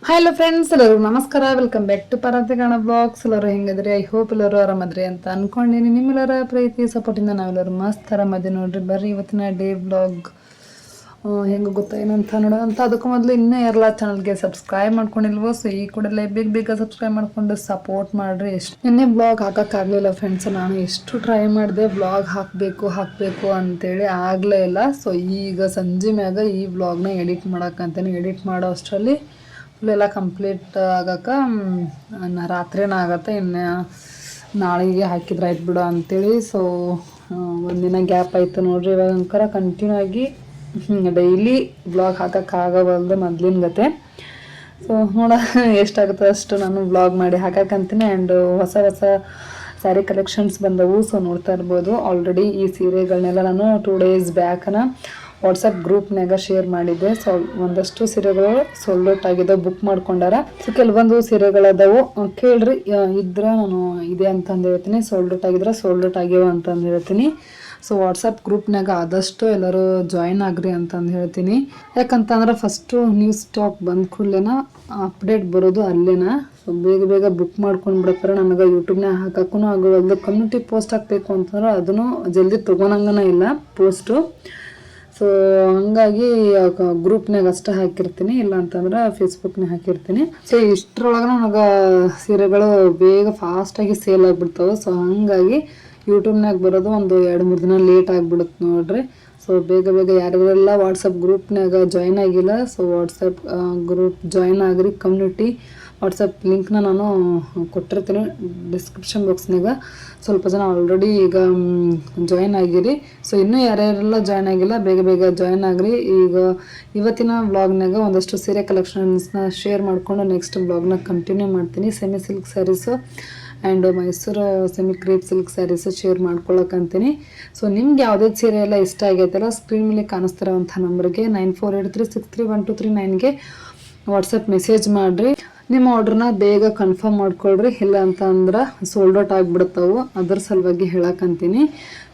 Hello friends ಎಲ್ಲರೂ ನಮಸ್ಕಾರ. Welcome back to ಪರಂತೆ ಕಾಣ ಬ್ಲಾಗ್ಸ್ ಎಲ್ಲರೂ ಹೆಂಗದ್ರಿ? ಐ ಹೋಪ್ ಎಲ್ಲರೂ ಆರಾಮದ್ರಿ ಅಂತ ಅನ್ಕೊಂಡಿನಿ. ನಿಮ್ಮೆಲ್ಲರ ಪ್ರೀತಿ ಸಪೋರ್ಟಿಂದ ನಾವೆಲ್ಲರೂ ಮಸ್ತ್ ಆರಾಮದಿ ನೋಡ್ರಿ. ಬರ್ರಿ ಇವತ್ತಿನ ಡೇ ಬ್ಲಾಗ್ ಹೆಂಗೆ ಗೊತ್ತಾ ಏನಂತ ಅದಕ್ಕೆ ಅದಕ್ಕೂ ಮೊದಲು ಇನ್ನೂ ಎಲ್ಲ ಚಾನಲ್ಗೆ ಸಬ್ಸ್ಕ್ರೈಬ್ ಮಾಡ್ಕೊಂಡಿಲ್ವೋ ಸೊ ಈ ಕೂಡಲೇ ಬೇಗ ಬೇಗ ಸಬ್ಸ್ಕ್ರೈಬ್ ಮಾಡ್ಕೊಂಡು ಸಪೋರ್ಟ್ ಮಾಡ್ರಿ. ಎಷ್ಟು ನಿನ್ನೆ ಬ್ಲಾಗ್ ಹಾಕೋಕ್ಕಾಗಲಿಲ್ಲ ಫ್ರೆಂಡ್ಸ್ ನಾನು ಎಷ್ಟು ಟ್ರೈ ಮಾಡಿದೆ ಬ್ಲಾಗ್ ಹಾಕಬೇಕು ಹಾಕಬೇಕು ಅಂತೇಳಿ ಆಗಲೇ ಇಲ್ಲ. ಸೊ ಈಗ ಸಂಜೆ ಮ್ಯಾಗ ಈ ಬ್ಲಾಗ್ನ ಎಡಿಟ್ ಮಾಡೋಕ್ಕಂತೇನೆ ಎಡಿಟ್ ಮಾಡೋ ಅಷ್ಟರಲ್ಲಿ ಫುಲ್ ಎಲ್ಲ ಕಂಪ್ಲೀಟ್ ಆಗಕ್ಕೆ ರಾತ್ರಿನ ಆಗತ್ತೆ, ಇನ್ನು ನಾಳೆಗೆ ಹಾಕಿದ್ರೆ ಆಯ್ತು ಬಿಡು ಅಂತೇಳಿ. ಸೊ ಒಂದಿನ ಗ್ಯಾಪ್ ಆಯಿತು ನೋಡ್ರಿ, ಇವಾಗ ಅಂಕರ ಕಂಟಿನ್ಯೂ ಆಗಿ ಡೈಲಿ ಬ್ಲಾಗ್ ಹಾಕೋಕ್ಕಾಗಬಲ್ದು ಮೊದ್ಲಿನ ಗತೆ. ಸೊ ನೋಡ, ಎಷ್ಟಾಗುತ್ತೆ ಅಷ್ಟು ನಾನು ಬ್ಲಾಗ್ ಮಾಡಿ ಹಾಕಕ್ಕಂತೀನಿ ಆ್ಯಂಡ್ ಹೊಸ ಹೊಸ ಸ್ಯಾರಿ ಕಲೆಕ್ಷನ್ಸ್ ಬಂದವು ಸೊ ನೋಡ್ತಾ ಇರ್ಬೋದು. ಆಲ್ರೆಡಿ ಈ ಸೀರೆಗಳನ್ನೆಲ್ಲ ನಾನು ಟೂ ಡೇಸ್ ಬ್ಯಾಕನ ವಾಟ್ಸಪ್ ಗ್ರೂಪ್ನಾಗ ಶೇರ್ ಮಾಡಿದ್ದೆ. ಸೊ, ಒಂದಷ್ಟು ಸೀರೆಗಳು ಸೋಲ್ಡ್ ಔಟ್ ಆಗಿದೆ ಬುಕ್ ಮಾಡ್ಕೊಂಡಾರ. ಸೊ, ಕೆಲವೊಂದು ಸೀರೆಗಳದಾವು ಕೇಳ್ರಿ ಇದ್ರೆ ನಾನು ಇದೆ ಅಂತಂದು ಹೇಳ್ತೀನಿ. ಸೋಲ್ಡ್ ಔಟ್ ಆಗಿದ್ರೆ ಸೋಲ್ಡ್ ಔಟ್ ಆಗ್ಯಾವ ಅಂತಂದು ಹೇಳ್ತೀನಿ. ಸೊ, ವಾಟ್ಸಪ್ ಗ್ರೂಪ್ನಾಗ ಆದಷ್ಟು ಎಲ್ಲರೂ ಜಾಯಿನ್ ಆಗ್ರಿ ಅಂತಂದು ಹೇಳ್ತೀನಿ. ಯಾಕಂತಂದ್ರೆ ಫಸ್ಟು ನ್ಯೂಸ್ ಸ್ಟಾಕ್ ಬಂದ ಕೂಡಲೇನ ಅಪ್ಡೇಟ್ ಬರೋದು ಅಲ್ಲೇನ. ಬೇಗ ಬೇಗ ಬುಕ್ ಮಾಡ್ಕೊಂಡು ಬಿಡಪ್ಪಾರ ನನಗೆ ಯೂಟ್ಯೂಬ್ನಾಗ ಹಾಕಕ್ಕೂ ಆಗೋಲ್ಲ ಕಮ್ಯುನಿಟಿ ಪೋಸ್ಟ್ ಹಾಕ್ಬೇಕು ಅಂತಂದ್ರೆ ಅದನ್ನು ಜಲ್ದಿ ತೊಗೊಳಂಗನ ಇಲ್ಲ ಪೋಸ್ಟು ಸೊ ಹಂಗಾಗಿ ಗ್ರೂಪ್ನಾಗ ಅಷ್ಟೇ ಹಾಕಿರ್ತೀನಿ ಇಲ್ಲ ಅಂತಂದ್ರೆ ಫೇಸ್ಬುಕ್ನಾಗ ಹಾಕಿರ್ತೀನಿ. ಸೊ ಇಷ್ಟರೊಳಗೆ ನನಗೆ ಸೀರೆಗಳು ಬೇಗ ಫಾಸ್ಟಾಗಿ ಸೇಲ್ ಆಗಿಬಿಡ್ತಾವೆ. ಸೊ ಹಂಗಾಗಿ ಯೂಟ್ಯೂಬ್ನಾಗ ಬರೋದು ಒಂದು ಎರಡು ಮೂರು ದಿನ ಲೇಟ್ ಆಗಿಬಿಡುತ್ತೆ ನೋಡ್ರಿ. ಸೊ ಬೇಗ ಬೇಗ ಯಾರ್ಯಾರೆಲ್ಲ ವಾಟ್ಸಪ್ ಗ್ರೂಪ್ನಾಗ ಜಾಯ್ನ್ ಆಗಿಲ್ಲ ಸೊ ವಾಟ್ಸಪ್ ಗ್ರೂಪ್ ಜಾಯ್ನ್ ಆಗ್ರಿ ಕಮ್ಯುನಿಟಿ ವಾಟ್ಸಪ್ ಲಿಂಕ್ನ ನಾನು ಕೊಟ್ಟಿರ್ತೀನಿ ಡಿಸ್ಕ್ರಿಪ್ಷನ್ ಬಾಕ್ಸ್ನಾಗ ಸ್ವಲ್ಪ ಜನ ಆಲ್ರೆಡಿ ಈಗ ಜಾಯ್ನ್ ಆಗಿರಿ. ಸೊ ಇನ್ನೂ ಯಾರ್ಯಾರೆಲ್ಲ ಜಾಯ್ನ್ ಆಗಿಲ್ಲ, ಬೇಗ ಬೇಗ ಜಾಯ್ನ್ ಆಗ್ರಿ. ಈಗ ಇವತ್ತಿನ ಬ್ಲಾಗ್ನಾಗ ಒಂದಷ್ಟು ಸೀರೆ ಕಲೆಕ್ಷನ್ಸ್ನ ಶೇರ್ ಮಾಡಿಕೊಂಡು ನೆಕ್ಸ್ಟ್ ಬ್ಲಾಗ್ನ ಕಂಟಿನ್ಯೂ ಮಾಡ್ತೀನಿ. Semi silk sarees and Mysore semi crepe silk sarees share ಮಾಡ್ಕೊಳಕ್ಕಂತೀನಿ so ನಿಮ್ಗೆ ಯಾವುದೇ ಸೀರೆ ಎಲ್ಲ ಇಷ್ಟ ಆಗೈತಲ್ಲ ಸ್ಕ್ರೀನ್ ಮೇಲೆ ಕಾಣಿಸ್ತಿರೋವಂಥ ನಂಬರ್ಗೆ nine four eight three six three one two three ನೈನ್ಗೆ WhatsApp message ಮಾಡಿರಿ. ನಿಮ್ಮ ಆರ್ಡ್ರನ್ನ ಬೇಗ ಕನ್ಫರ್ಮ್ ಮಾಡ್ಕೊಳ್ರಿ. ಇಲ್ಲ ಅಂತಂದ್ರೆ ಸೋಲ್ಡ್ ಔಟ್ ಆಗಿಬಿಡ್ತಾವು ಅದ್ರ ಸಲುವಾಗಿ ಹೇಳಕ್ಕಂತೀನಿ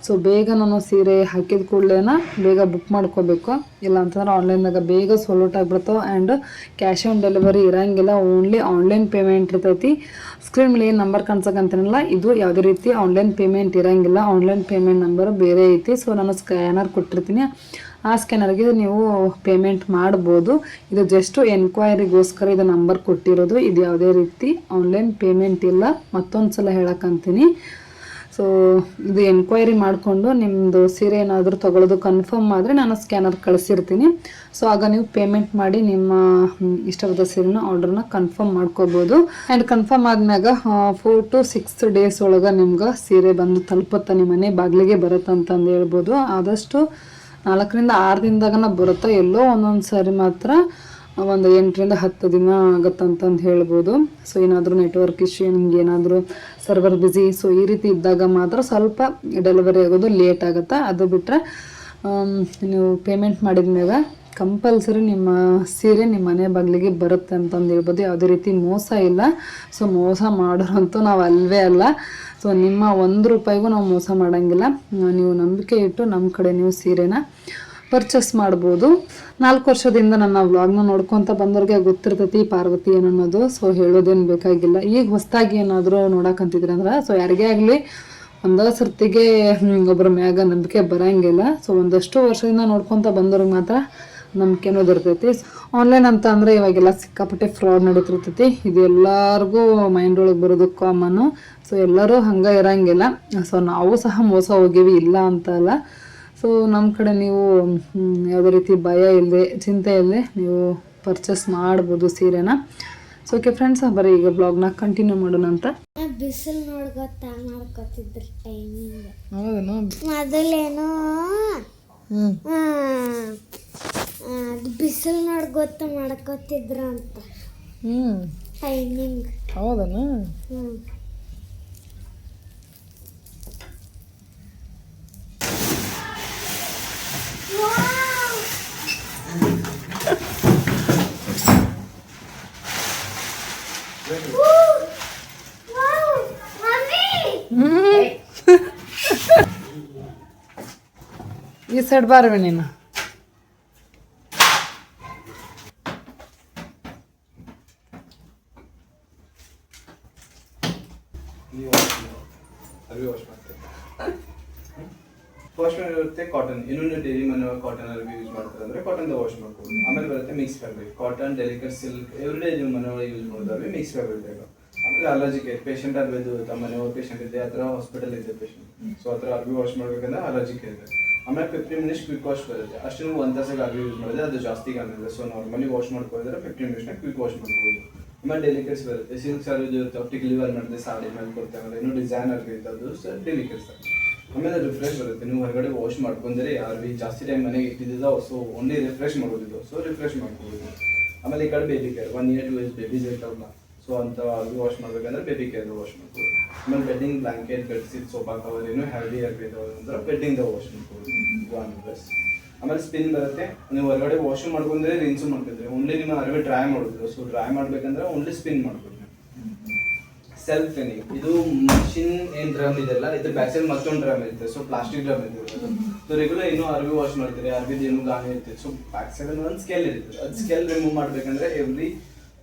ಸೊ ಬೇಗ ನಾನು ಸೀರೆ ಹಾಕಿದ ಕೂಡಲೇನ ಬೇಗ ಬುಕ್ ಮಾಡ್ಕೋಬೇಕು. ಇಲ್ಲ ಅಂತಂದ್ರೆ ಆನ್ಲೈನ್ದಾಗ ಬೇಗ ಸೋಲ್ಡ್ ಔಟ್ ಆಗಿಬಿಡ್ತಾವೆ ಆ್ಯಂಡ್ ಕ್ಯಾಶ್ ಆನ್ ಡೆಲಿವರಿ ಇರೋಂಗಿಲ್ಲ. ಓನ್ಲಿ ಆನ್ಲೈನ್ ಪೇಮೆಂಟ್ ಇರ್ತೈತಿ. ಸ್ಕ್ರೀನ್ ಮೇಲೆ ಏನು ನಂಬರ್ ಕಾಣಿಸಕ್ಕಂತೀನಲ್ಲ ಇದು ಯಾವುದೇ ರೀತಿ ಆನ್ಲೈನ್ ಪೇಮೆಂಟ್ ಇರೋಂಗಿಲ್ಲ. ಆನ್ಲೈನ್ ಪೇಮೆಂಟ್ ನಂಬರ್ ಬೇರೆ ಐತಿ. ಸೊ ನಾನು ಸ್ಕ್ಯಾನರ್ ಕೊಟ್ಟಿರ್ತೀನಿ. ಆ ಸ್ಕ್ಯಾನರ್ಗೆ ನೀವು ಪೇಮೆಂಟ್ ಮಾಡ್ಬೋದು. ಇದು ಜಸ್ಟ್ ಎನ್ಕ್ವೈರಿಗೋಸ್ಕರ ಇದು ನಂಬರ್ ಕೊಟ್ಟಿರೋದು. ಇದು ಯಾವುದೇ ರೀತಿ ಆನ್ಲೈನ್ ಪೇಮೆಂಟ್ ಇಲ್ಲ. ಮತ್ತೊಂದು ಸಲ ಹೇಳಕ್ಕಂತೀನಿ. ಸೊ ಇದು ಎನ್ಕ್ವೈರಿ ಮಾಡಿಕೊಂಡು ನಿಮ್ಮದು ಸೀರೆ ಏನಾದರೂ ತಗೊಳ್ಳೋದು ಕನ್ಫರ್ಮ್ ಆದರೆ ನಾನು ಸ್ಕ್ಯಾನರ್ ಕಳಿಸಿರ್ತೀನಿ. ಸೊ ಆಗ ನೀವು ಪೇಮೆಂಟ್ ಮಾಡಿ ನಿಮ್ಮ ಇಷ್ಟವಾದ ಸೀರೆನ ಆರ್ಡರ್ನ ಕನ್ಫರ್ಮ್ ಮಾಡ್ಕೋಬೋದು. ಆ್ಯಂಡ್ ಕನ್ಫರ್ಮ್ ಆದ್ಮ್ಯಾಗ ಫೋರ್ ಟು ಸಿಕ್ಸ್ ಡೇಸ್ ಒಳಗೆ ನಿಮ್ಗೆ ಸೀರೆ ಬಂದು ತಲುಪುತ್ತೆ. ನಿಮ್ಮ ಮನೆ ಬಾಗಿಲಿಗೆ ಬರುತ್ತಂತಂದು ಹೇಳ್ಬೋದು. ಆದಷ್ಟು ನಾಲ್ಕರಿಂದ ಆರು ದಿನದಾಗನ ಬರುತ್ತೆ? ಎಲ್ಲೋ ಒಂದೊಂದು ಸಾರಿ ಮಾತ್ರ ಒಂದು ಎಂಟರಿಂದ ಹತ್ತು ದಿನ ಆಗತ್ತಂತಂದು ಹೇಳ್ಬೋದು. ಸೊ ಏನಾದರೂ ನೆಟ್ವರ್ಕ್ ಇಶ್ಯೂ ನಿಮ್ಗೆ ಏನಾದರೂ ಸರ್ವರ್ ಬ್ಯುಸಿ ಸೊ ಈ ರೀತಿ ಇದ್ದಾಗ ಮಾತ್ರ ಸ್ವಲ್ಪ ಡೆಲಿವರಿ ಆಗೋದು ಲೇಟ್ ಆಗುತ್ತೆ? ಅದು ಬಿಟ್ಟರೆ ನೀವು ಪೇಮೆಂಟ್ ಮಾಡಿದ ಮ್ಯಾಗ ಕಂಪಲ್ಸರಿ ನಿಮ್ಮ ಸೀರೆ ನಿಮ್ಮ ಮನೆ ಬಾಗಿಲಿಗೆ ಬರುತ್ತೆ ಅಂತಂದು ಹೇಳ್ಬೋದು. ಯಾವುದೇ ರೀತಿ ಮೋಸ ಇಲ್ಲ. ಸೊ ಮೋಸ ಮಾಡೋರಂತೂ ನಾವು ಅಲ್ವೇ ಅಲ್ಲ. ಸೊ ನಿಮ್ಮ ಒಂದು ರೂಪಾಯಿಗೂ ನಾವು ಮೋಸ ಮಾಡೋಂಗಿಲ್ಲ. ನೀವು ನಂಬಿಕೆ ಇಟ್ಟು ನಮ್ಮ ಕಡೆ ನೀವು ಸೀರೆನ ಪರ್ಚೇಸ್ ಮಾಡ್ಬೋದು. ನಾಲ್ಕು ವರ್ಷದಿಂದ ನನ್ನ ವ್ಲಾಗ್ನ ನೋಡ್ಕೊತ ಬಂದವ್ರಿಗೆ ಗೊತ್ತಿರ್ತೈತಿ ಪಾರ್ವತಿ ಏನು ಅನ್ನೋದು. ಸೊ ಹೇಳೋದೇನು ಬೇಕಾಗಿಲ್ಲ. ಈಗ ಹೊಸದಾಗಿ ಏನಾದರೂ ನೋಡೋಕಂತಿದ್ರೆ ಅಂದ್ರೆ ಸೊ ಯಾರಿಗೇ ಆಗಲಿ ಒಂದೇ ಸರ್ತಿಗೆ ಒಬ್ಬರ ಮ್ಯಾಗ ನಂಬಿಕೆ ಬರೋಂಗಿಲ್ಲ. ಸೊ ಒಂದಷ್ಟು ವರ್ಷದಿಂದ ನೋಡ್ಕೊತ ಬಂದವ್ರಿಗೆ ಮಾತ್ರ ನಂಬಿಕೆ ಅನ್ನೋದು ಇರ್ತೈತಿ ಆನ್ಲೈನ್ ಅಂತ ಅಂದರೆ ಇವಾಗೆಲ್ಲ ಸಿಕ್ಕಾಪಟ್ಟೆ ಫ್ರಾಡ್ ನಡೀತಿರ್ತೈತಿ. ಇದು ಎಲ್ಲರಿಗೂ ಮೈಂಡ್ ಒಳಗೆ ಬರೋದು ಕಾಮನ್ನು ಸೊ ಎಲ್ಲರೂ ಹಂಗೆ ಇರಂಗಿಲ್ಲ. ಸೊ ನಾವು ಸಹ ಮೋಸ ಹೋಗಿವಿ ಇಲ್ಲ ಅಂತ ಅಲ್ಲ. ಸೊ ನಮ್ಮ ಕಡೆ ನೀವು ಯಾವುದೇ ರೀತಿ ಭಯ ಇಲ್ಲದೆ ಚಿಂತೆ ಇಲ್ಲದೆ ನೀವು ಪರ್ಚೇಸ್ ಮಾಡ್ಬೋದು ಸೀರೆನ. ಸೊ ಓಕೆ ಫ್ರೆಂಡ್ಸ್ ಬರೀ ಈಗ ಬ್ಲಾಗ್ನ ಕಂಟಿನ್ಯೂ ಮಾಡೋಣ ಅಂತ. ಬಿಸಿಲು ನೋಡಿ ಗೊತ್ತಾ ಮಾಡ್ಕೊತಿದ್ರು ಟೈಮಿಂಗ್ ಮೊದಲೇನೋ ಹ್ಞೂ ಬಿಸಿಲು ನೋಡಿ ಗೊತ್ತು ಮಾಡ್ಕೊತಿದ್ರು ಅಂತ ಹ್ಞೂ ಟೈಮಿಂಗ್ ಹೌದನು? ಹ್ಞೂ ಈ ಸೈಡ್ ಬಾರವೆ ನೀನು. ಇರುತ್ತೆ ಕಾಟನ್ ಇನ್ನೊಂದು ಡೈಲಿ ಮನೆ ಕಾಟನ್ ಅರ್ಬಿ ಯೂಸ್ ಮಾಡ್ತಾರೆ ಅಂದ್ರೆ ಕಾಟನ್ ವಾಶ್ ಮಾಡ್ಬೋದು. ಆಮೇಲೆ ಬರುತ್ತೆ mix fabric cotton delicate silk every daily ಮನೆ ಯೂಸ್ ಮಾಡೋದಾದ್ರೆ ಮಿಕ್ಸ್ ಫ್ಯಾಬ್ರಿಕ್ ಬೇಕು. ಆಮೇಲೆ ಅಲರ್ಜಿ ಕೇರ್ ಪೇಷಂಟ್ ಅರ್ಬಿ ಇರುತ್ತೆ ಮನೆ ಪೇಷಂಟ್ ಇದೆ ಅಥವಾ ಹಾಸ್ಪಿಟಲ್ ಇದೆ ಪೇಷಂಟ್ ಸೊ ಅದರ ಥರ ಅರ್ಬಿ ವಾಶ್ ಮಾಡ್ಬೇಕಂದ್ರೆ ಅಲರ್ಜಿ ಕೇರ್ ಆಮೇಲೆ ಫಿಫ್ಟೀನ್ ಮಿನಿಟ್ಸ್ ಕ್ವಿಕ್ ವಾಶ್ ಬರುತ್ತೆ. ಅಷ್ಟು ನೀವು ಒಂದು ತಾಸಿಗೆ ಆಗಲಿ ಯೂಸ್ ಮಾಡಿದ್ರೆ ಅದು ಜಾಸ್ತಿ ಕಾಣಿದೆ ಸೊ ನಾರ್ಮಲಿ ವಾಶ್ ಮಾಡ್ಕೊಂಡಿದ್ರೆ ಫಿಫ್ಟೀನ್ ಮಿನಿಟ್ಸ್ನ ಕ್ವಿಕ್ ವಾಶ್ ಮಾಡ್ಬೋದು ಆಮೇಲೆ ಡೆಲಿಕೇಟ್ಸ್ ಬರುತ್ತೆ. ಸಿಲ್ಕ್ ಸಾರಿ ಇರುತ್ತೆ ಲಿವರ್ ಮಾಡಿದ್ರೆ ಸಾಡಿ ಮೇಲೆ ಕೊಡ್ತಾರೆ. ಇನ್ನೂ ಡಿಸೈನ್ ಅರ್ವಿ ಅದು ಸರ್ ಡೆಲಿಕೇಟ್ಸ್ ಆಮೇಲೆ ರಿಫ್ರೆಶ್ ಬರುತ್ತೆ. ನೀವು ಹೊರಗಡೆ ವಾಶ್ ಮಾಡ್ಕೊಂಡ್ರೆ ಯಾರು ಭೀ ಜಾಸ್ತಿ ಟೈಮ್ ಮನೆಗೆ ಇಟ್ಟಿದ್ದ ಸೊ ಓನ್ಲಿ ರಿಫ್ರೆಶ್ ಮಾಡೋದಿದ್ದು ಸೊ ರಿಫ್ರೆಶ್ ಮಾಡ್ಕೊಬೋದು. ಆಮೇಲೆ ಈ ಕಡೆ baby care one year two years babies ಇರ್ತಾವಲ್ಲ. ಸೊ ಅಂತ ಅದು ವಾಶ್ ಮಾಡ್ಬೇಕಂದ್ರೆ ಬೇಬಿ ಕೇರ್ ವಾಶ್ ಮಾಡ್ಬೋದು. ಆಮೇಲೆ bedding blanket bedsheet sofa cover ಏನು ಅರ್ವಿ ಇದಾವೆ ಅಂದ್ರೆ ಬೆಡ್ಡಿಂಗ್ ವಾಶ್ ಮಾಡ್ಬೋದು. ಒನ್ ಪ್ಲಸ್ ಆಮೇಲೆ ಸ್ಪಿನ್ ಬರುತ್ತೆ. ನೀವು ಹೊರಗಡೆ ವಾಶ್ ಮಾಡ್ಕೊಂಡ್ರೆ ರಿನ್ಸು ಮಾಡ್ತಿದ್ರೆ. ಓನ್ಲಿ ನಿಮ್ಮ ಅರ್ವಿ ಡ್ರೈ ಮಾಡೋದಿಲ್ಲ. ಸೊ ಡ್ರೈ ಮಾಡ್ಬೇಕಂದ್ರೆ ಓನ್ಲಿ ಸ್ಪಿನ್ ಮಾಡ್ಬೋದು. ಸೆಲ್ಫ್ ಕ್ಲೀನಿಂಗ್ ಇದು ಮಷಿನ್ ಏನ್ ಡ್ರಮ್ ಇದೆಲ್ಲ? ಇದು ಬ್ಯಾಕ್ ಮತ್ತೊಂದು ಡ್ರಮ್ ಇರುತ್ತೆ. ಸೊ ಪ್ಲಾಸ್ಟಿಕ್ ಡ್ರಮ್ ಇರುತ್ತೆ ರೆಗ್ಯುಲರ್ ಏನು ಅರ್ವಿ ವಾಶ್ ಮಾಡ್ತಾರೆ. ಅರ್ವಿದ ಏನು ಗಾಳಿ ಇರುತ್ತೆ. ಸೊ ಬ್ಯಾಕ್ ಸೈಡ್ ಒಂದು ಸ್ಕೇಲ್ ಇರುತ್ತೆ. ಅದು ಸ್ಕೇಲ್ ರಿಮೂವ್ ಮಾಡ್ಬೇಕಂದ್ರೆ ಎವ್ರಿ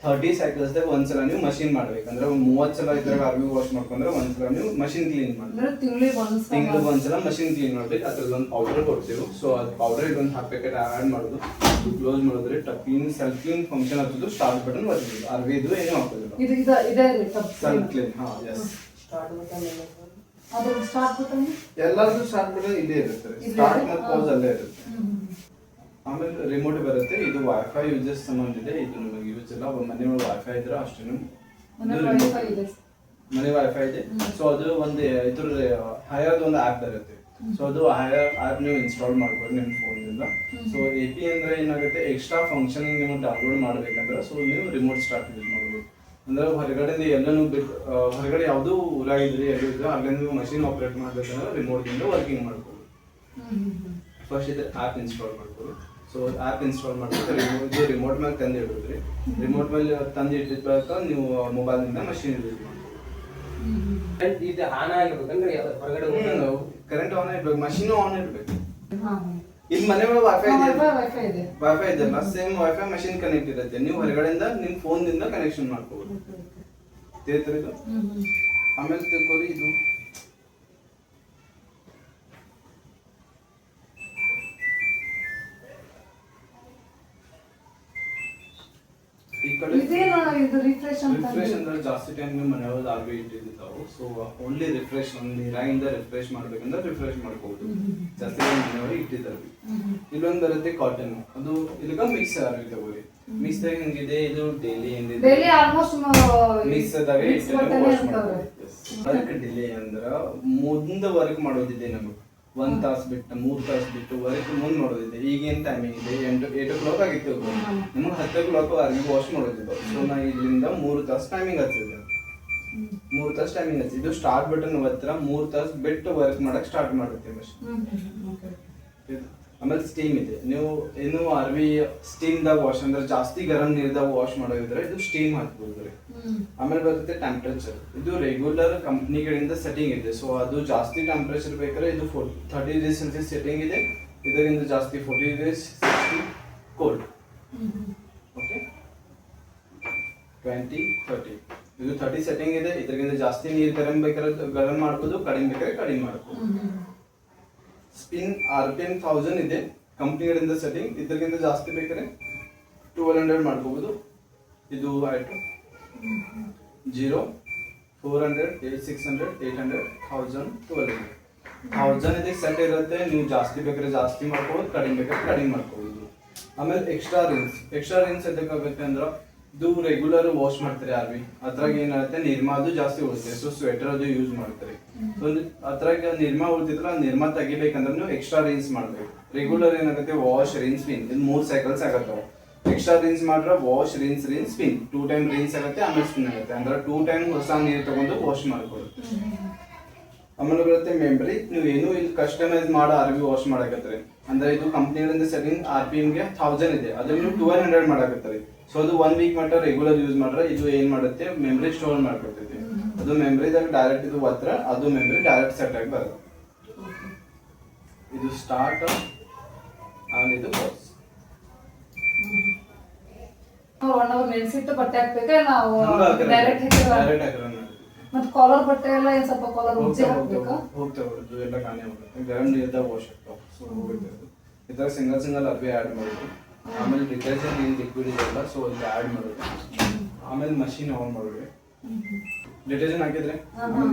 ಥರ್ಟಿ ಸೈಕಲ್ಸ್ದಾಗ ಒಂದ್ಸಲ ನೀವು ಮಷಿನ್ ಮಾಡ್ಬೇಕಂದ್ರೆ ಮೂವತ್ತು ಸಲ ಇದ್ರಾಗ ಅರ್ವಿ ವಾಶ್ ಮಾಡ್ಕೊಂಡ್ರೆ ಒಂದ್ಸಲ ನೀವು ಮಷಿನ್ ಕ್ಲೀನ್ ಮಾಡ್ಬೇಕು. ತಿಂಗಳಿಗೆ ಒಂದ್ಸಲ ಮಷೀನ್ ಕ್ಲೀನ್ ಮಾಡ್ಬೇಕು. ಅದ್ರಲ್ಲಿ ಒಂದು ಪೌಡರ್ ಕೊಡ್ತೀವಿ. ಸೊ ಅದು ಪೌಡರ್ ಇದೊಂದು ಹಾಫ್ ಪ್ಯಾಕೆಟ್ ಆ್ಯಡ್ ಮಾಡೋದು. ಕ್ಲೋಸ್ ಮಾಡಿದ್ರೆ ಕ್ಲೀನ್ ಸೆಲ್ಫ್ ಕ್ಲೀನ್ ಫಂಕ್ಷನ್ ಆಗ್ತದೆ. ಸ್ಟಾರ್ಟ್ ಬಟನ್ ಬರ್ತಿದ್ದು ಏನೂ ಹಾಕೋದಿಲ್ಲ ಇದು ಇದು ಇದೆ ರೀ ಟಪ್ ಸೆಲ್ಫ್ ಕ್ಲೀನ್ ಹಾ ಎಸ್ ಅದ್ರ ಸ್ಟಾರ್ಟ್ ಬಟನ್ ಎಲ್ಲಾದ್ರೂ ಸ್ಟಾರ್ಟ್ ಬಟನ್ ಇಲ್ಲೇ ಇರುತ್ತೆ. ಸ್ಟಾರ್ಟ್ ಮತ್ತೆ ಮತ್ತು ಪೌಸ್ ಅಲ್ಲೇ ಇರುತ್ತೆ. ಆಮೇಲೆ ರಿಮೋಟ್ ಬರುತ್ತೆ. ಇದು ವೈಫೈ ಯೂಸಸ್ ಸಂಬಂಧಿದೆ. ಇದು ನಿಮಗೆ ಯೂಸ್ ಇಲ್ಲ. ಮನೆ ಒಳಗೆ ವೈಫೈ ಇದ್ರೆ ಅಷ್ಟೇ ಮನೆ ವೈಫೈ ಇದೆ. ಸೊ ಅದು ಒಂದು ಇದ್ರ ಹೈಯರ್ ಒಂದು ಆ್ಯಪ್ ಬರುತ್ತೆ. ಸೊ ಅದು ಹೈಯರ್ ಆ್ಯಪ್ ನೀವು ಇನ್ಸ್ಟಾಲ್ ಮಾಡ್ಬೋದು ನಿಮ್ಮ ಫೋನಿಂದ ಸೊ ಎ ಪಿ ಅಂದ್ರೆ ಏನಾಗುತ್ತೆ? ಎಕ್ಸ್ಟ್ರಾ ಫಂಕ್ಷನ್ ನೀವು ಡೌನ್ಲೋಡ್ ಮಾಡಬೇಕಂದ್ರೆ ಸೊ ನೀವು ರಿಮೋಟ್ ಸ್ಟಾರ್ಟ್ ಯೂಸ್ ಮಾಡ್ಬೋದು. ಅಂದ್ರೆ ಹೊರಗಡೆ ಎಲ್ಲನೂ ಬಿಟ್ಟು ಹೊರಗಡೆ ಯಾವುದೂ ಊರಾಗಿದ್ರಿ ಎಲ್ಲೂ ಇದ್ರೆ ಅಲ್ಲೇ ನೀವು ಮಷಿನ್ ಆಪ್ರೇಟ್ ಮಾಡ್ಬೇಕಂದ್ರೆ ರಿಮೋಟ್ದಿಂದ ವರ್ಕಿಂಗ್ ಮಾಡ್ಬೋದು. ಫಸ್ಟ್ ಇದು ಆ್ಯಪ್ ಇನ್ಸ್ಟಾಲ್ ಮಾಡ್ಬೋದು. ಸೊ ಆ್ಯಪ್ ಇನ್ಸ್ಟಾಲ್ ಮಾಡ್ಬೇಕು ರಿಮೋಟ್ ಇದು ರಿಮೋಟ್ ಮೇಲೆ ತಂದು ಇಡಿದ್ರಿ. ರಿಮೋಟ್ ಮೇಲೆ ತಂದು ಇಟ್ಟಿದ ಬಳಿಕ ನೀವು ಮೊಬೈಲ್ನಿಂದ ಮಷಿನ್ ಯೂಸ್ ಮಾಡಿ ಇದು ಆನ್ ಆಗಿರ್ಬೇಕಂದ್ರೆ ಹೊರಗಡೆ ಕರೆಂಟ್ ಆನ್ ಇರ್ಬೇಕು ಮಷಿನು ಆನ್ ಇರ್ಬೇಕು ಇಲ್ಲಿ ಮನೆ ಒಳಗೆ ವೈಫೈ ಇದೆ ವೈಫೈ ಇದೆ. ಅಲ್ಲ ಇದೆಲ್ಲ ಸೇಮ್ ವೈಫೈ ಮಷೀನ್ ಕನೆಕ್ಟ್ ಇರುತ್ತೆ. ನೀವು ಹೊರಗಡೆಯಿಂದ ನಿಮ್ಮ ಫೋನ್ದಿಂದ ಕನೆಕ್ಷನ್ ಮಾಡ್ಕೋಬಹುದು ತಿಳಿತ್ರಿ ಇದು? ಹ್ಮ್ ಹ್ಮ್. ಆಮೇಲೆ ತಿಳ್ಕೊರಿ ಇದು. ಕಡೆ ಇದೇನು ಇದು ರಿಫ್ರೆಶ್ ಅಂತ ರಿಫ್ರೆಶ್ ಅಂದ್ರೆ ಜಾಸ್ತಿ ಟೈಮ್ ನೀವು ಮನೆಯೊಳಗೆ ಆರ್ವಿ ಇಟ್ಟಿರ್ತಾವು. ಸೊ ಓನ್ಲಿ ರಿಫ್ರೆಶ್ ಒಂದು ನೀರಾಗಿಂದ ರಿಫ್ರೆಶ್ ಮಾಡ್ಬೇಕಂದ್ರೆ ರಿಫ್ರೆಶ್ ಮಾಡ್ಕೋಬಹುದು ಜಾಸ್ತಿ ಟೈಮ್ ಮನೆಯೊಳಗೆ ಇಟ್ಟಿದ್ದಾರೆ. ಇಲ್ಲೊಂದು ಬರುತ್ತೆ ಕಾಟನ್ ಅದು ಇಲ್ಲಿಗ ಮಿಕ್ಸ್ ಆಗಿ ತಗೋರಿ. ಮಿಕ್ಸ್ ದಾಗ ಹೆಂಗಿದೆ? ಇದು ಡೈಲಿ ಏನಿದೆ ಡೈಲಿ ಆಲ್ಮೋಸ್ಟ್ ಮಿಕ್ಸ್ ಬಟ್ಟೆನೇ ಇರ್ತಾವ್ರೆ. ವರ್ಕ್ ಡಿಲೇ ಅಂದ್ರ ಮುಂದ ವರ್ಕ್ ಮಾಡೋದಿದೆ ನಮಗೆ. ಒಂದ್ ತಾಸು ಬಿಟ್ಟು ಮೂರು ತಾಸು ಬಿಟ್ಟು ವರ್ಕ್ ಮುಂದೆ ನೋಡೋದಿದೆ. ಈಗೇನು ಟೈಮಿಂಗ್ ಇದೆ? ಎಂಟು ಏಟ್ ಓ ಕ್ಲಾಕ್ ಆಗಿತ್ತು ನಿಮಗೆ ಹತ್ತು ಕ್ಲಾಕ್ ಅಲ್ಲಿ ವಾಶ್ ಮಾಡೋದಿದ್ದು ಸೊ ನಾ ಇಲ್ಲಿಂದ ಮೂರು ತಾಸು ಟೈಮಿಂಗ್ ಹಚ್ಚಿದ್ದೆ. ಮೂರು ತಾಸು ಟೈಮಿಂಗ್ ಹಚ್ಚಿ ಇದು ಸ್ಟಾರ್ಟ್ ಬಟನ್ ಹತ್ರ ಮೂರು ತಾಸು ಬಿಟ್ಟು ವರ್ಕ್ ಮಾಡಕ್ ಸ್ಟಾರ್ಟ್ ಮಾಡುತ್ತೆ ಇದು. ಆಮೇಲೆ ಸ್ಟೀಮ್ ಇದೆ. ನೀವು ಏನು ಅರ್ವಿ ಸ್ಟೀಮ್ ದಾಗ ವಾಶ್ ಅಂದ್ರೆ ಜಾಸ್ತಿ ಗರಂ ನೀರ್ದಾಗ ವಾಶ್ ಮಾಡೋದಿದ್ರೆ ಇದು ಸ್ಟೀಮ್ ಹಾಕ್ಬೋದು ರೀ ಆಮೇಲೆ ಬರುತ್ತೆ ಟೆಂಪ್ರೇಚರ್ ಇದು ರೆಗ್ಯುಲರ್ ಕಂಪ್ನಿಗಳಿಂದ ಸೆಟ್ಟಿಂಗ್ ಇದೆ. ಸೊ ಅದು ಜಾಸ್ತಿ ಟೆಂಪ್ರೇಚರ್ ಬೇಕಾದ್ರೆ ಇದು four thirty degree Celsius setting ಇದೆ. ಇದರಿಂದ ಜಾಸ್ತಿ forty degree sixty cold okay twenty thirty ಇದು ಥರ್ಟಿ ಸೆಟ್ಟಿಂಗ್ ಇದೆ. ಇದರಿಂದ ಜಾಸ್ತಿ ನೀರು ಗರಂ ಬೇಕಾದ್ರೆ ಗರಂ ಮಾಡ್ಬೋದು ಕಡಿಮೆ ಬೇಕಾದ್ರೆ ಕಡಿಮೆ ಮಾಡ್ಬೋದು. Spin R P M thousand ಇದೆ ಕಂಪ್ನಿಗಳಿಂದ ಸೆಟ್ಟಿಂಗ್ ಇದಕ್ಕಿಂತ ಜಾಸ್ತಿ ಬೇಕಾದ್ರೆ ಟ್ವೆಲ್ ಹಂಡ್ರೆಡ್ ಮಾಡ್ಕೋಬೋದು. ಇದು ಆಯಿತು. Zero four hundred eight six hundred eight hundred thousand twelve hundred thousand ಇದಕ್ಕೆ ಸೆಟ್ ಇರುತ್ತೆ. ನೀವು ಜಾಸ್ತಿ ಬೇಕಾದ್ರೆ ಜಾಸ್ತಿ ಮಾಡ್ಕೋಬೋದು, ಕಡಿಮೆ ಬೇಕಾದ್ರೆ ಕಡಿಮೆ ಮಾಡ್ಕೋಬೋದು. ಆಮೇಲೆ ಎಕ್ಸ್ಟ್ರಾ ರೀನ್ಸ್ ಎಕ್ಸ್ಟ್ರಾ ರಿನ್ಸ್ ಎದಕ್ಕಾಗುತ್ತೆ ಅಂದ್ರೆ ಇದು ರೆಗ್ಯುಲರ್ ವಾಶ್ ಮಾಡ್ತಾರೆ ಅರ್ವಿ ಅದ್ರಾಗ ಏನಾಗುತ್ತೆ? ನಿರ್ಮಾ ಅದು ಜಾಸ್ತಿ ಉಳಿತೆ ಸೊ ಸ್ವೆಟರ್ ಅದು ಯೂಸ್ ಮಾಡ್ತಾರೆ. ಸೊ ಅದ್ರಾಗ ನಿರ್ಮಾ ಉಳಿತಿದ್ರೆ ನಿರ್ಮಾ ತೆಗಿಬೇಕಂದ್ರೆ ನೀವು ಎಕ್ಸ್ಟ್ರಾ ರಿನ್ಸ್ ಮಾಡ್ಬೇಕು. ರೆಗ್ಯುಲರ್ ಏನಾಗುತ್ತೆ? ವಾಶ್ ರಿನ್ಸ್ ಸ್ಪಿನ್ ಇದು ಮೂರ್ ಸೈಕಲ್ಸ್ ಆಗತ್ತವ. ಎಕ್ಸ್ಟ್ರಾ ರಿನ್ಸ್ ಮಾಡ್ರೆ wash rinse rinse spin two time rinse ಆಗುತ್ತೆ, ಆಮೇಲೆ ಸ್ಪಿನ್ ಆಗುತ್ತೆ. ಅಂದ್ರೆ ಟೂ ಟೈಮ್ ಹೊಸ ನೀರು ತಗೊಂಡು ವಾಶ್ ಮಾಡ್ಕೊಳ್ಳಿ ಆಮೇಲೆ ಬರುತ್ತೆ ಮೆಮ್ರಿ ನೀವು ಏನು ಇಲ್ಲಿ ಕಸ್ಟಮೈಸ್ ಮಾಡೋ ಅರ್ವಿ ವಾಶ್ ಮಾಡಕತ್ರಿ. ಅಂದ್ರೆ ಇದು ಕಂಪ್ನಿಗಳಿಂದ ಸೆಟ್ಟಿಂಗ್ ಆರ್ ಪಿ ಎಮ್ಗೆ ಥೌಸಂಡ್ ಇದೆ. ಅದನ್ನ ನೀವು ಟೂ ಹಂಡ್ರೆಡ್ ಮಾಡಕತ್ತೀರಿ ಸೊ ಅದು ಒನ್ ವೀಕ್ ಮಟ್ಟ ರೆಗ್ಯುಲರ್ ಯೂಸ್ ಮಾಡ್ರೆ ಇದು ಏನ್ ಮಾಡುತ್ತೆ? ಮೆಮ್ರಿ ಸ್ಟೋರ್ ಮಾಡ್ಕೊತೈತಿ ಅದು ಮೆಮ್ರಿದಾಗ ಡೈರೆಕ್ಟ್ ಇದು ಒತ್ತರ ಅದು ಮೆಮ್ರಿ ಡೈರೆಕ್ಟ್ ಸೆಟ್ ಆಗಿ ಬರುತ್ತೆ. ಇದು ಸ್ಟಾರ್ಟ್ ಆಮೇಲೆ ಇದು ಪಾಸ್ ಒನ್ ಅವರ್ ನೆನ್ಸಿಟ್ಟು ಬಟ್ಟೆ ಹಾಕ್ಬೇಕಾ? ನಾವು ಡೈರೆಕ್ಟ್ ಹಾಕಿದ್ರೆ ಮತ್ತೆ ಕಾಲರ್ ಬಟ್ಟೆ ಎಲ್ಲ ಏನ್ ಸ್ವಲ್ಪ ಕಾಲರ್ ಹೋಗ್ತಾ ಹಾಕ್ಬೇಕಾ? ಹೋಗ್ತಾ ಹೋಗ್ತಾ ಎಲ್ಲ ಕಾಣೆ ಹೋಗುತ್ತೆ ಗರಂ ನೀರ್ದಾಗ ವಾಶ್ ಆಗ್ತಾವ ಸೊ ಈ ಥರ ಸಿಂಗಲ್ ಸಿಂಗಲ್ ಅರ್ಬಿ ಆಡ್ ಮಾಡೋದು ಆಮೇಲೆ ಡಿಟರ್ಜೆಂಟ್ ಏನು ಲಿಕ್ವಿಡ್ ಇದೆಯಲ್ಲ ಸೊ ಅಲ್ಲಿ ಆ್ಯಡ್ ಮಾಡೋದು. ಆಮೇಲೆ ಮಷಿನ್ ಆನ್ ಮಾಡಿದ್ರೆ ಡಿಟರ್ಜೆಂಟ್ ಹಾಕಿದ್ರೆ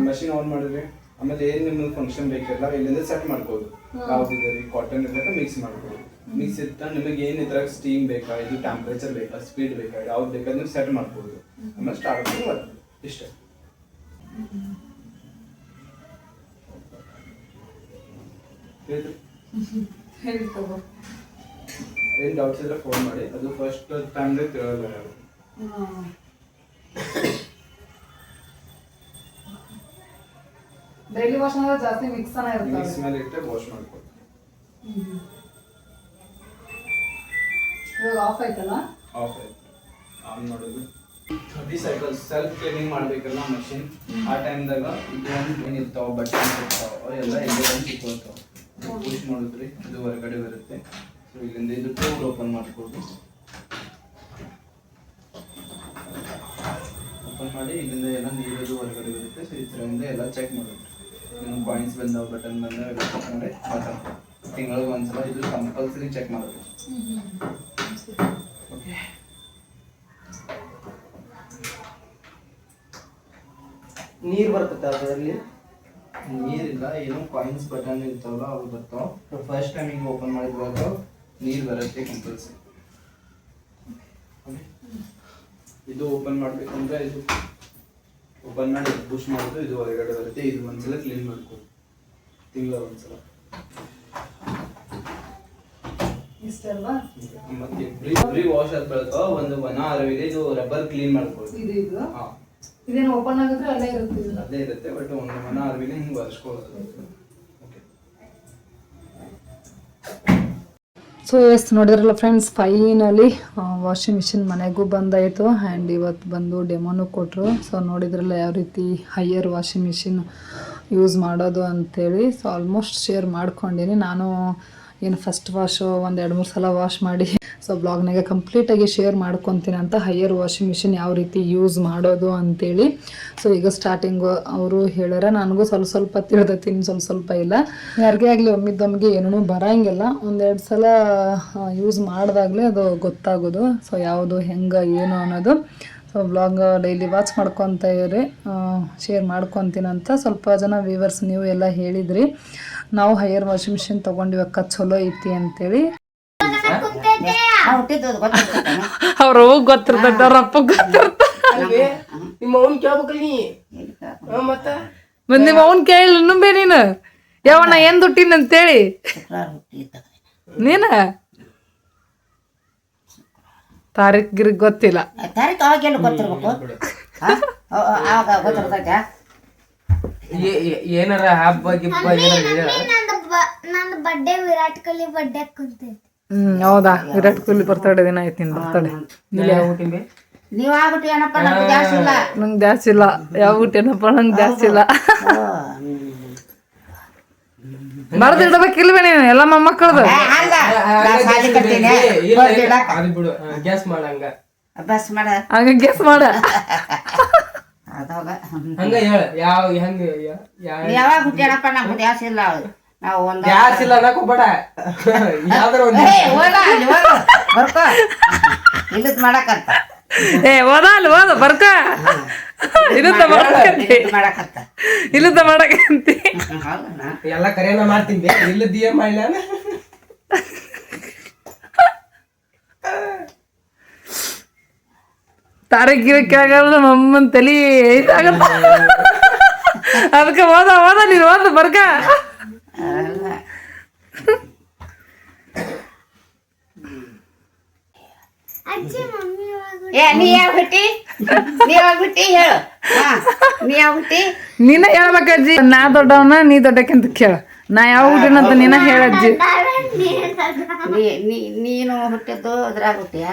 ಮಷಿನ್ ಆನ್ ಮಾಡಿದ್ರೆ ಆಮೇಲೆ ಏನು ನಿಮ್ಮ ಫಂಕ್ಷನ್ ಬೇಕಿಲ್ಲ ಇಲ್ಲಿಂದ ಸೆಟ್ ಮಾಡ್ಬೋದು. ಯಾವ್ದಿದೆ ರೀ ಕಾಟನ್ ಇರ್ಬೇಕು ಮಿಕ್ಸ್ ಮಾಡ್ಬೋದು. ಮಿಕ್ಸ್ ಇತ್ತ ನಿಮಗೆ ಏನು ಇದ್ರಾಗ ಸ್ಟೀಮ್ ಬೇಕಾ ಇದು ಟೆಂಪ್ರೇಚರ್ ಬೇಕಾ ಸ್ಪೀಡ್ ಬೇಕಾ ಯಾವ್ದು ಬೇಕಾದ್ರೆ ನೀವು ಸೆಟ್ ಮಾಡ್ಬೋದು. ಆಮೇಲೆ ಸ್ಟಾರ್ಟ್ ಮಾಡಿ ಇಷ್ಟೇ. ಹೇಳ್ರಿ. ಏನ್ ಡೌಟ್ಸ್ ಇದ್ರೆ ಫೋನ್ ಮಾಡಿ. ಅದು ಫಸ್ಟ್ ತಂದೆ ತಿಳಲ್ಲ ಯಾರು ಡೈಲಿ ವಾಶ್ ಮಾಡಿದ್ರೆ ಜಾಸ್ತಿ ಮಿಕ್ಸ್ ಅನ್ನ ಮಿಕ್ಸ್ ಇರ್ತವೆ ಮೇಲೆ ಇಟ್ಟರೆ ವಾಶ್ ಮಾಡ್ಕೊಳ್ತೀವಿ ಇವಾಗ ಆಫ್ ಆಯ್ತಲ್ಲ? ಆಫ್ ಆಯ್ತು. ಆನ್ ಮಾಡೋದು. ಥರ್ಟಿ ಸೈಕಲ್ ಸೆಲ್ಫ್ ಕ್ಲೀನಿಂಗ್ ಮಾಡಬೇಕಲ್ಲ ಮಷಿನ್ ಆ ಟೈಮ್ದಾಗ ಇದು ಒಂದು ಏನಿರ್ತಾವ ಬಟ್ಟೆ ಇರ್ತಾವ ಎಲ್ಲ ಎಲ್ಲ ಸಿಕ್ಕೋತಾವ ಪುಷ್ ಮಾಡಿದ್ರಿ ಇದು ಹೊರಗಡೆ ಬರುತ್ತೆ. ಸೊ ಇಲ್ಲಿಂದ ಇದು ಟೂಲ್ ಓಪನ್ ಮಾಡ್ಕೊಳ್ದು ಓಪನ್ ಮಾಡಿ ಇಲ್ಲಿಂದ ಎಲ್ಲ ನೀರದು ಹೊರಗಡೆ ಬರುತ್ತೆ. ಸೊ ಇದರಿಂದ ಎಲ್ಲ ಚೆಕ್ ಮಾಡೋದು ನಿಮ್ಮ ಬಂದವು ಬಟನ್ ಬಂದವು ಎಲ್ಲ ಚೆಕ್ ಮಾಡಿ ಬಟನ್ ತಿಂಗಳಿಗೆ ಒಂದ್ಸಲ ಇದು ಕಂಪಲ್ಸರಿ ಚೆಕ್ ಮಾಡೋದು ಓಕೆ ನೀರು ಬರ್ತದೆ ಅದರಲ್ಲಿ? ನೀರಿಲ್ಲ ಏನೋ ಕಾಯಿನ್ಸ್ ಬಟನ್ ಇರ್ತಾವಲ್ಲ ಅವು ಬರ್ತಾವ. ಫಸ್ಟ್ ಟೈಮ್ ಹಿಂಗೆ ಓಪನ್ ಮಾಡಿದ್ವಾಗ ನೀರು ಬರುತ್ತೆ ಕಂಪಲ್ಸರಿ ಇದು ಓಪನ್ ಮಾಡ್ಬೇಕಂದ್ರೆ ಇದು ಓಪನ್ ಮಾಡಿ ಬುಷ್ ಮಾಡೋದು ಇದು ಹೊರಗಡೆ ಬರುತ್ತೆ ಇದು ಒಂದ್ಸಲ ಕ್ಲೀನ್ ಮಾಡ್ಕೊ. ತಿಂಗಳ ಒಂದ್ಸಲ. ಎವ್ರಿ ವಾಶ್ ಆದ ಬಳಿಕ ಒಂದು ಒಣ ಅರವಿಗೆ ಇದು ರಬ್ಬರ್ ಕ್ಲೀನ್ ಮಾಡ್ಕೊಳ್ಳಿ ಇದು ಇದು? ಇದೇನು ಓಪನ್ ಆಗಿದ್ರೆ ಅಲ್ಲೇ ಇರುತ್ತೆ. ಅದೇ ಇರುತ್ತೆ ಬಟ್ ಒಂದು ಒಣ ಅರವಿಗೆ ಹಿಂಗೆ ಒರೆಸ್ಕೊಳ್ಳೋದು. ಓಕೆ ಸೊ ಎಸ್ ನೋಡಿದ್ರಲ್ಲ ಫ್ರೆಂಡ್ಸ್ ಫೈನಲಿ ವಾಷಿಂಗ್ ಮಿಷಿನ್ ಮನೆಗೂ ಬಂದಾಯಿತು. ಆ್ಯಂಡ್ ಇವತ್ತು ಬಂದು ಡೆಮೋನು ಕೊಟ್ಟರು ಸೊ ನೋಡಿದ್ರಲ್ಲ ಯಾವ ರೀತಿ ಹೈಯರ್ ವಾಷಿಂಗ್ ಮಿಷಿನ್ ಯೂಸ್ ಮಾಡೋದು ಅಂಥೇಳಿ ಸೊ ಆಲ್ಮೋಸ್ಟ್ ಶೇರ್ ಮಾಡ್ಕೊಂಡಿನಿ. ನಾನು ಏನು ಫಸ್ಟ್ ವಾಶು ಒಂದು ಎರಡು ಮೂರು ಸಲ ವಾಶ್ ಮಾಡಿ. ಸೊ ಬ್ಲಾಗ್ನಾಗ ಕಂಪ್ಲೀಟಾಗಿ ಶೇರ್ ಮಾಡ್ಕೊತೀನಿ ಅಂತ ಹೈಯರ್ ವಾಷಿಂಗ್ ಮಿಷಿನ್ ಯಾವ ರೀತಿ ಯೂಸ್ ಮಾಡೋದು ಅಂತೇಳಿ. ಸೊ ಈಗ ಸ್ಟಾರ್ಟಿಂಗು ಅವರು ಹೇಳ್ಯಾರ, ನನಗೂ ಸ್ವಲ್ಪ ಸ್ವಲ್ಪ ತಿಳಿದತ್ತೀನಿ ಸ್ವಲ್ಪ ಸ್ವಲ್ಪ ಇಲ್ಲ. ಯಾರಿಗೆ ಆಗಲಿ ಒಮ್ಮಿದ್ದೊಮ್ಮಿಗೆ ಏನೂ ಬರೋಂಗಿಲ್ಲ. ಒಂದೆರಡು ಸಲ ಯೂಸ್ ಮಾಡಿದಾಗಲೇ ಅದು ಗೊತ್ತಾಗೋದು. ಸೊ ಯಾವುದು ಹೆಂಗೆ, ಏನು ಅನ್ನೋದು. ಸೊ ಬ್ಲಾಗ್ ಡೈಲಿ ವಾಚ್ ಮಾಡ್ಕೊತ ಇರಿ ಶೇರ್ ಮಾಡ್ಕೊತೀನಂತ ಸ್ವಲ್ಪ ಜನ ವ್ಯೂವರ್ಸ್ ನೀವು ಎಲ್ಲ ಹೇಳಿದ್ರಿ. ನಾವು ಹೈಯರ್ ವಾಷಿಂಗ್ ಮಿಷಿನ್ ತೊಗೊಂಡಿವಕ್ಕ ಚಲೋ ಐತಿ ಅಂತೇಳಿ. ಅವ್ರ ಹುಟ್ಟಿದ್ದು ಗೊತ್ತಿರ್ತೈತೆ ಅವ್ರು ಗೊತ್ತಿರ್ತೈತೆ ಅವ್ರ ಅಪ್ಪ ಗೊತ್ತಿರ್ತ ನಿಮ್ಮ ಅವನ್ ಕೇಳ್ಬೇಕಲ್ಲ ನೀ. ಹಾ, ಮತ್ತ? ಮತ್ತೆ ನಿಮ್ಮ ಅವ್ನ ಕೇಳಿ ನುಂಬೆ ನೀನು. ಯಾವಣ್ಣ ಏನ್ ದುಟ್ಟಿನ ಅಂತೇಳಿ? ನೀನ? ತಾರೀಕ್ ಗಿರಿಗ್ ಗೊತ್ತಿಲ್ಲ. ತಾರೀಕು ಅವಾಗೆಲ್ಲ ಗೊತ್ತಿರ್ಬೇಕು? ಆವಾಗ ಗೊತ್ತಿರ್ತೈತೆ? ಏನಾರ ಹಬ್ಬ ಗಿಬ್ಬ ಏನಾರ ಹೇಳ ನಂದು ಬರ್ಡೇ ವಿರಾಟ್ ಕೊಹ್ಲಿ ಬರ್ಡೇ ಕುಂತೈತಿ ಹ್ಮ್ ಹೌದಾ? ವಿರಾಟ್ ಕೊಹ್ಲಿ ಬರ್ತಡೆ ದಿನ ಐತಿ ನಿನ್ ಬರ್ತಡೆ ಯಾವ ಹುಟ್ಟಿಂಬೆ ನೀವು ಆಗ್ಬಿಟ್ಟು ಏನಪ್ಪ? ನಮ್ಗೆ ಜಾಸ್ತಿ ಇಲ್ಲ. ನಂಗೆ ಜಾಸ್ತಿ ಇಲ್ಲ. ಯಾವ ಊಟೇನಪ್ಪ ನಂಗೆ ಜಾಸ್ತಿ ಇಲ್ಲ. ಓ, ಹ್ಮ್. ಬರ್ದು ಇಡಬೇಕಿಲ್ವೇ ನೀನು? ಎಲ್ಲ ಮೊಮ್ಮಕ್ಕಳದು ಗ್ಯಾಸ್ ಮಾಡ. ಹಂಗ ಗ್ಯಾಸ್ ಮಾಡ. ಅದಾಗ ಹಂಗ ಹೇಳ ಯಾವ ಹೆಂಗ ಯಾವಾಗ ಹುಟ್ಟಿಯನಪ್ಪ ನಮ್ಗೆ ಗ್ಯಾಸ್ ಇಲ್ಲ. ನಾವು ಒಂದು ಗ್ಯಾಸ್ ಇಲ್ಲ ಅನ್ನಕ್ ಹೋಗ್ಬೇಡ. ಯಾವ್ದಾರ ಒಂದ್. ಬರ್ಕೋ. ಇಲ್ಲದ್ ಮಾಡಕಂತ ಏ ಓದ ಅಲ್ಲಿ ಓದ ಬರ್ಕ. ಇಲ್ಲದ ಮಾಡಕಂತಿ. ಇಲ್ಲದ್ ಮಾಡಕಂತ. ಎಲ್ಲ ಕರೆಯನ್ನ ಮಾಡ್ತೀನಿ. ಇಲ್ಲದ ಏನ್ ಮಾಡ್ಲ ತಾರೀಕ್ ಗಿರಕ್ ಆಗಲ್ಲ ನಮ್ಮನ್ ತಲಿ ಇದಾಗತ್ತ ಅದಕ್ಕೆ ಓದ ಓದ ನೀನು ಓದ ಬರ್ಕ ಅಲ್ಲ. ಅಜ್ಜಿ ಮಮ್ಮಿ ಯಾವಾಗ ಏ ನೀ ಯಾವ ಹುಟ್ಟಿ ನೀ ಯಾವಾಗ ಅದಕ್ಕೆ ಹೋದ ಹೋದ ನೀ ಹೋದ ಹುಟ್ಟಿ? ನೀನ ಹೇಳ್ಬೇಕಜ್ಜಿ ನಾ ದೊಡ್ಡವನ ನೀ ದೊಡ್ಡಕ್ಕಿಂತ ಕೇಳ. ನಾ ಯಾವ ಹುಟ್ಟಿನಂತ ನೀನ ಹೇಳಜ್ಜಿ ನೀನು ಹುಟ್ಟಿದ್ದು ಅದ್ರಾಗ ಹುಟ್ಟಿಯ?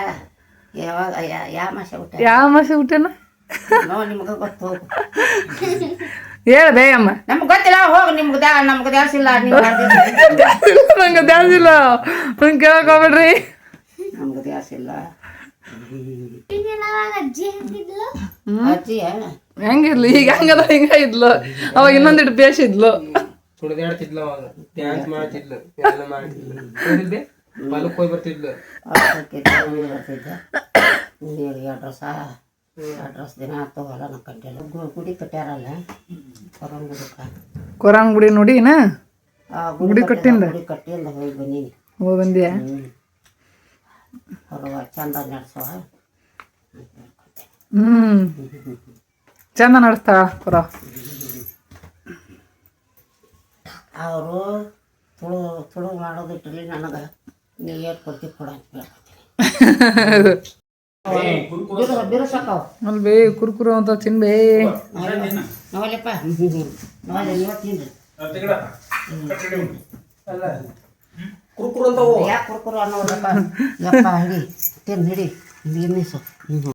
ಯಾವಾಗ ಯಾವ ಮಾಸ ಹುಟ್ಟ ಯಾವ ಮಾಸಿ ಹುಟ್ಟೇನ ನೋ ನಿಮ್ಗೆ ಗೊತ್ತು. ಹೋಗು ಹೇಳ ಬೇಯಮ್ಮ ನಮ್ಗೆ ಗೊತ್ತಿಲ್ಲ ಹೋಗು ನಿಮ್ಗೆ ದ್ಯಾ ನಮ್ಗೆ ನೀವು ನಂಗೆ ದ್ಯಾಸಿಲ್ಲ ನಂಗೆ ಕೇಳಕ್ ಹೋಗ್ಬೇಡ್ರಿ. ನಮ್ಗೆ ದ್ಯಾಸ ಇಲ್ಲ. ಅವಾಗ ಅಜ್ಜಿ ಹೆಂಗಿರ್ಲಿ ಈಗ ಹಂಗದ ಹಿಂಗ ಇದ್ಲು. ಅವಾಗ ಇನ್ನೊಂದಿಟ್ಟು ಬೇಷ್ ಇದ್ಲು. ಹುಡುಗಾಡ್ತಿದ್ಲು ಅವಾಗ. ಡ್ಯಾನ್ಸ್ ಮಾಡ್ತಿದ್ಲು. ಎಲ್ಲ ಮಾಡ್ತಿದ್ಲು. ಹೊಲಕ್ಕೆ ಹೋಗಿ ಬರ್ತಿದ್ಲು. ಬರ್ತಿದ್ದೆ. ನೀರು ಅಡ್ರೆಸ್ ಅಡ್ರೆಸ್ ದಿನ ಆತು ಹೊಲ ನಾವು ಕಟ್ಟಿಲ್ಲ. ಗು- ಗುಡಿ ಕಟ್ಟ್ಯಾರಲ್ಲ ಕೊರಂ ಗುಡಿಕ ಕೊರಂಗ್ ಗುಡಿ ನೋಡಿ ಆ ಗುಡಿ ಕಟ್ಟಿಂದ ಗುಡಿ ಕಟ್ಟಿಂದ ಹೋಗಿ ಬಂದೀನಿ. ಹೋಗಿ ಬಂದಿಯಾ? ಚಂದ ನಡೆಸುವ ಹ್ಮ್. ಚಂದ ನಡೆಸ್ತಾಳ ಕೊರ ಅವರು ತುಳು ತುಳು ಮಾಡೋದು ಇಟ್ಟಿರ್ಲಿ ನನಗೆ. ನೀ ಏಟ್ ಕೊಡ್ತಿ ಕೊಡ ಅಂತ ಹೇಳ್ಕೊತೀನಿ. ಬಿರು ಬಿರುಸಕ್ಕವು ಅಲ್ಲಿ ಬೇ ಕುರ್ಕುರು ಅಂತ ತಿನ್ಬೇ. ನೋವಲ್ಲಪ್ಪ ನೋವಲ್ಲ ನೀವು ತಿನ್ರಿ. ಕುರ್ಕುರು ಅಂತವು ಯಾಕೆ ಕುರ್ಕುರು ಅನ್ನೋದಪ್ಪ. ಯಪ್ಪ ಹಿಡಿ. ತಿನ್ ಹಿಡಿ. ಹ್ಞೂ